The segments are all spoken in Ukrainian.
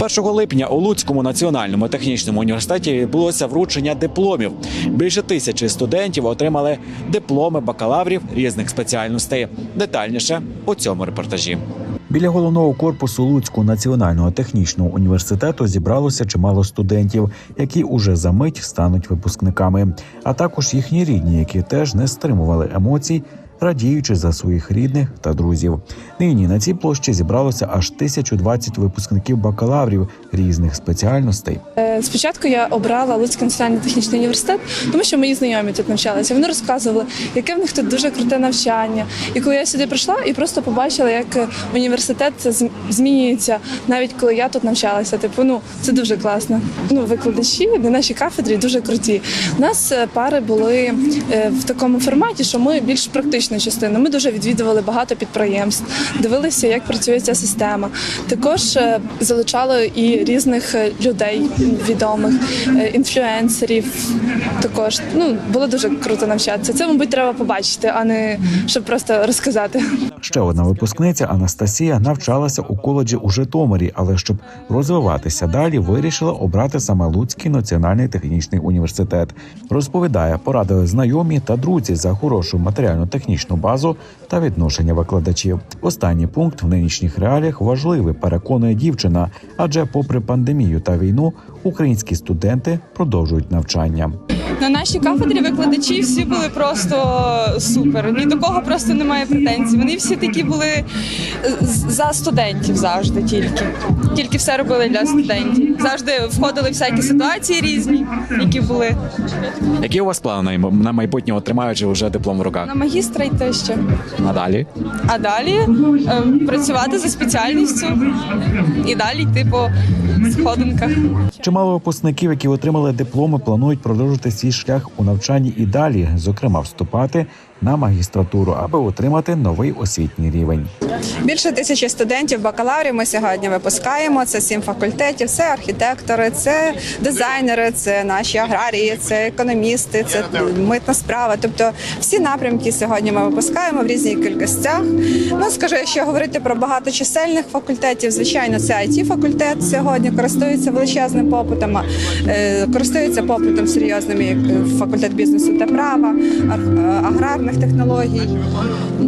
1 липня у Луцькому національному технічному університеті відбулося вручення дипломів. Більше тисячі студентів отримали дипломи бакалаврів різних спеціальностей. Детальніше у цьому репортажі. Біля головного корпусу Луцького національного технічного університету зібралося чимало студентів, які уже за мить стануть випускниками, а також їхні рідні, які теж не стримували емоцій, радіючи за своїх рідних та друзів. Нині на цій площі зібралося аж 1020 випускників бакалаврів різних спеціальностей. Е, Спочатку я обрала Луцький національний технічний університет, тому що мої знайомі тут навчалися. Вони розказували, яке в них тут дуже круте навчання. І коли я сюди прийшла і просто побачила, як університет змінюється, навіть коли я тут навчалася. Типу, ну це дуже класно. Ну, викладачі на нашій кафедрі дуже круті. У нас е, пари були е, в такому форматі, що ми більш практична частина. Ми дуже відвідували багато підприємств, дивилися, як працює ця система. Також е, залучали і різних е, людей відомих, е, інфлюенсерів. Також ну було дуже круто навчатися. Це, мабуть, треба побачити, а не щоб просто розказати. Ще одна випускниця Анастасія навчалася у коледжі у Житомирі, але щоб розвиватися далі, вирішила обрати саме Луцький національний технічний університет. Розповідає, порадили знайомі та друзі за хорошу матеріально-технічну базу та відношення викладачів. Останній пункт в нинішніх реаліях важливий, переконує дівчина, адже, попри пандемію та війну, українські студенти продовжують навчання. На нашій кафедрі викладачі всі були просто супер. Ні до кого просто немає претензій. Вони всі такі були за студентів завжди тільки. Тільки все робили для студентів. Завжди входили всякі ситуації різні, які були. Які у вас плани на майбутнє, отримаючи вже диплом в руках? На магістра йти ще. А далі? А далі ем, працювати за спеціальністю і далі йти по сходинках. Чимало випускників, які отримали дипломи, планують продовжити свій шлях у навчанні і далі, зокрема, вступати на магістратуру, аби отримати новий освітній рівень. Більше тисячі студентів бакалаврів ми сьогодні випускаємо. Це сім факультетів, це архітектори, це дизайнери, це наші аграрії, це економісти, це митна справа. Тобто всі напрямки сьогодні ми випускаємо в різній кількостях. Ну скажу, якщо говорити про багаточисельних факультетів, звичайно, це it факультет сьогодні користується величезним попитом, е, користується попитом серйозним як е, факультет бізнесу та права, ар- е, технологій.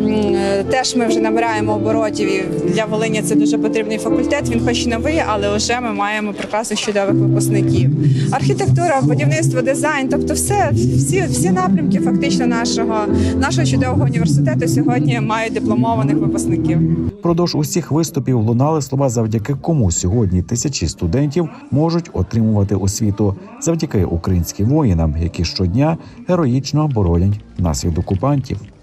Е, Теж ми вже набираємо оборотів і для Волині це дуже потрібний факультет. Він хоч новий, але вже ми маємо прекрасних чудових випускників. Архітектура, будівництво, дизайн, тобто все, всі, всі напрямки фактично нашого, нашого чудового університету сьогодні мають дипломованих випускників. Впродовж усіх виступів лунали слова, завдяки кому сьогодні тисячі студентів можуть отримувати освіту завдяки українським воїнам, які щодня героїчно боронять нас від окупантів.